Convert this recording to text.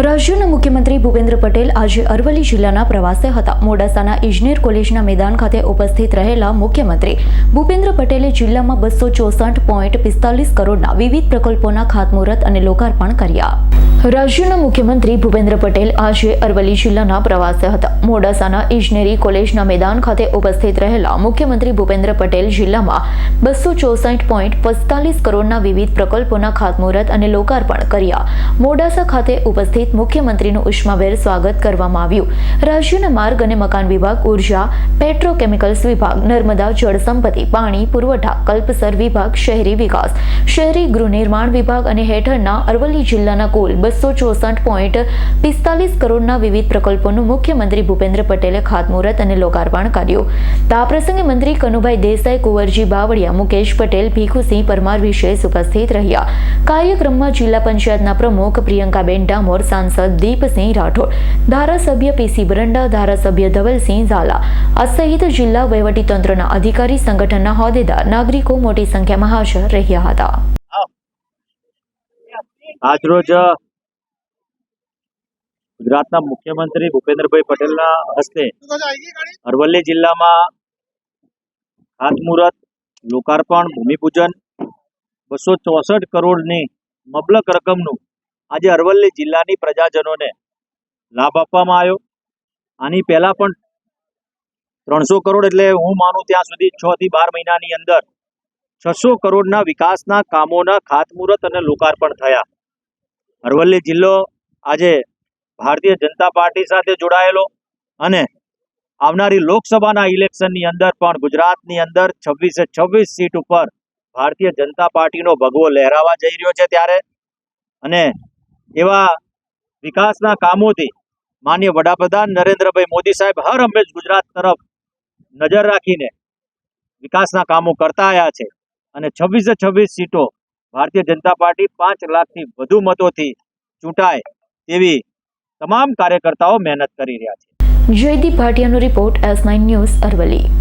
રાજ્યના મુખ્યમંત્રી ભૂપેન્દ્ર પટેલ આજે અરવલ્લી જિલ્લાના પ્રવાસે હતા. મોડાસાના ઇજનેર કોલેજના મેદાન ખાતે ઉપસ્થિત રહેલા મુખ્યમંત્રી ભૂપેન્દ્ર પટેલે જિલ્લામાં બસો ચોસઠ પોઈન્ટ પિસ્તાલીસ કરોડના વિવિધ પ્રકલ્પોના ખાતમુહૂર્ત અને લોકાર્પણ કર્યા. રાજ્યના મુખ્યમંત્રી ભૂપેન્દ્ર પટેલ આજે અરવલ્લી જિલ્લાના પ્રવાસે હતા. મોડાસાના ઇજનેરી કોલેજના મેદાન ખાતે ઉપસ્થિત રહેલા મુખ્યમંત્રી ભૂપેન્દ્ર પટેલ જિલ્લામાં બસો ચોસઠ પોઈન્ટ પસ્તાલીસ કરોડના વિવિધ પ્રકલ્પોના ખાતમુહૂર્ત અને લોકાર્પણ કર્યા. મોડાસા ખાતે ઉપસ્થિત મુખ્યમંત્રીનું ઉષ્માભેર સ્વાગત કરવામાં આવ્યું. રાજ્યના માર્ગ અને મકાન વિભાગ, ઊર્જા, પેટ્રોકેમિકલ્સ વિભાગ, નર્મદા જળ સંપત્તિ, પાણી, પુરવઠા, કલ્પસર વિભાગ, શહેરી વિકાસ, શહેરી ગૃહનિર્માણ વિભાગ અને હેઠળના અરવલ્લી જિલ્લાના કુલ બસો ચોસઠ પોઈન્ટ પિસ્તાલીસ કરોડના વિવિધ પ્રકલ્પોનું મુખ્યમંત્રી ભૂપેન્દ્ર પટેલે ખાતમુહૂર્ત અને લોકાર્પણ કર્યું. આ પ્રસંગે મંત્રી કનુભાઈ દેસાઈ, કુંવરજી બાવળિયા, મુકેશ પટેલ, ભીખુસિંહ પરમાર વિશેષ ઉપસ્થિત રહ્યા. કાર્યક્રમમાં જિલ્લા પંચાયતના પ્રમુખ પ્રિયંકાબેન ડામોર, સાંસદ દીપસિંહ રાઠોડ, ધારાસભ્ય પીસી બરંડા, ધારાસભ્ય ધવલસિંહ ઝાલા આ સહિત જિલ્લા વહીવટીતંત્રના અધિકારી, સંગઠનના હોદ્દેદાર, નાગરિકો મોટી સંખ્યામાં હાજર રહ્યા હતા. આજરોજ ગુજરાતના મુખ્યમંત્રી ભૂપેન્દ્રભાઈ પટેલના હસ્તે અરવલ્લી જિલ્લામાં ખાતમુહૂર્ત, લોકાર્પણ, ભૂમિપૂજન, બસો ચોસઠ કરોડની મબલક રકમનું આજે અરવલ્લી જિલ્લાની પ્રજાજનોને લાભ આપવામાં આવ્યો. આની પહેલા પણ ત્રણસો કરોડ એટલે હું માનું ત્યાં સુધી છ થી બાર મહિનાની અંદર છસો કરોડના વિકાસના કામોના ખાતમુહૂર્ત અને લોકાર્પણ થયા. અરવલ્લી જિલ્લો આજે ભારતીય જનતા પાર્ટી સાથે જોડાયેલો અને આવનારી લોકસભાના ઇલેક્શનની અંદર પણ ગુજરાતની અંદર છવ્વીસે છવ્વીસ સીટ ઉપર ભારતીય જનતા પાર્ટીનો ભગવો લહેરાવા જઈ રહ્યો છે ત્યારે. અને એવા વિકાસના કામોથી માન્ય વડાપ્રધાન નરેન્દ્રભાઈ મોદી સાહેબ હર હંમેશ ગુજરાત તરફ નજર રાખીને વિકાસના કામો કરતા આવ્યા છે. અને છવ્વીસે છવ્વીસ સીટો ભારતીય જનતા પાર્ટી પાંચ લાખથી વધુ મતોથી ચૂંટાય તેવી તમામ કાર્યકર્તાઓ મહેનત કરી રહ્યા છે. Jaydeep ભાટિયાનો report S nine news Aravalli.